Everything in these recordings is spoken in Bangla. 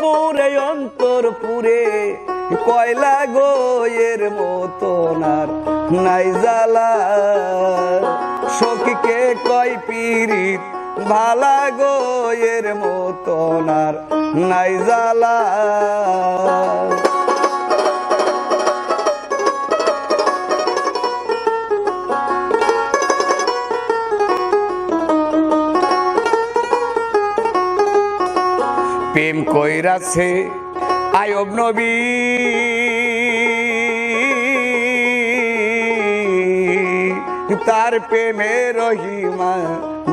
পুরে, অন্তর পুরে, কয়লা গোয়ের মতন আর নাই জ্বালা। সখীকে কয় পিরিত ভালা গোয়ের মতন আর নাই জ্বালা। প্রেম কইরাছে। আয়ব নবী। তার প্রেমে রহিমা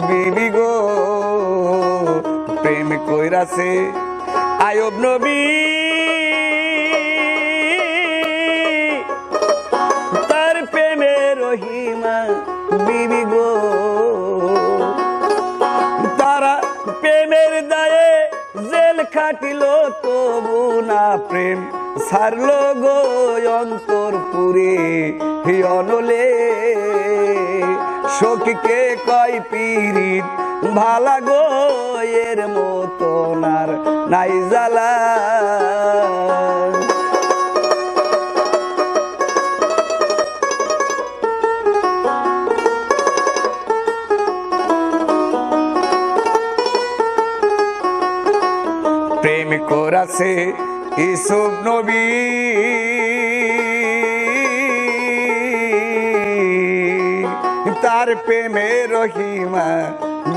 বিবি গো। প্রেম কইরাছে। আয়ব নবী। খাটিল তবু না প্রেম। সারল গো অন্তর পুরে অনলে। সখীকে কয় পিরিত ভালা গো এর মতন নাই জ্বালা। করাছে ইসুফ নবী। তার প্রেমে রহিমা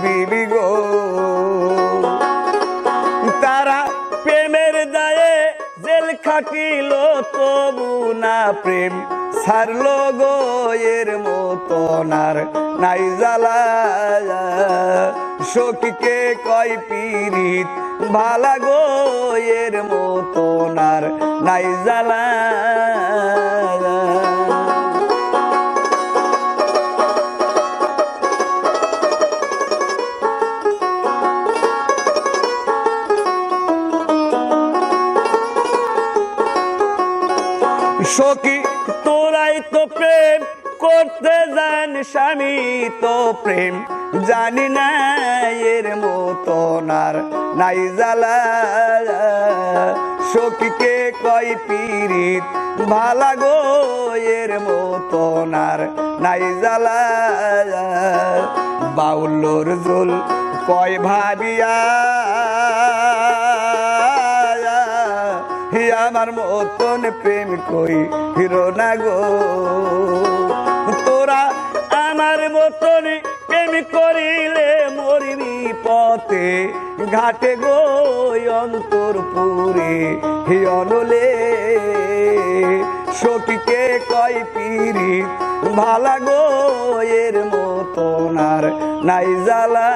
বিবি গো। তারা প্রেমের দায়ে জেল খাটিল, তবু না প্রেম সারলো গো এর মতন আর নাই জ্বালা। সখীকে কয় পিরিত ভালা গো এর মতন নাই জ্বালা। সখী তোরাই তো প্রেম করতে জান স্বামী তো প্রেম। জানি না এর মতন আর নাই জ্বালা। সখীকে কয় পিরিত ভালা গো এর মতন আর নাই জ্বালা। বাউল্লোর জোল কয় ভাবিয়া আমার মতন প্রেম কই হিরো না গো। তোরা আমার মতন প্রেম করিলে মরিবি পথে। ঘাটে গো অন্তর পুরে হি অনলে। সখীকে কয় পিরি ভালা গো এর মতন আর নাই জ্বালা।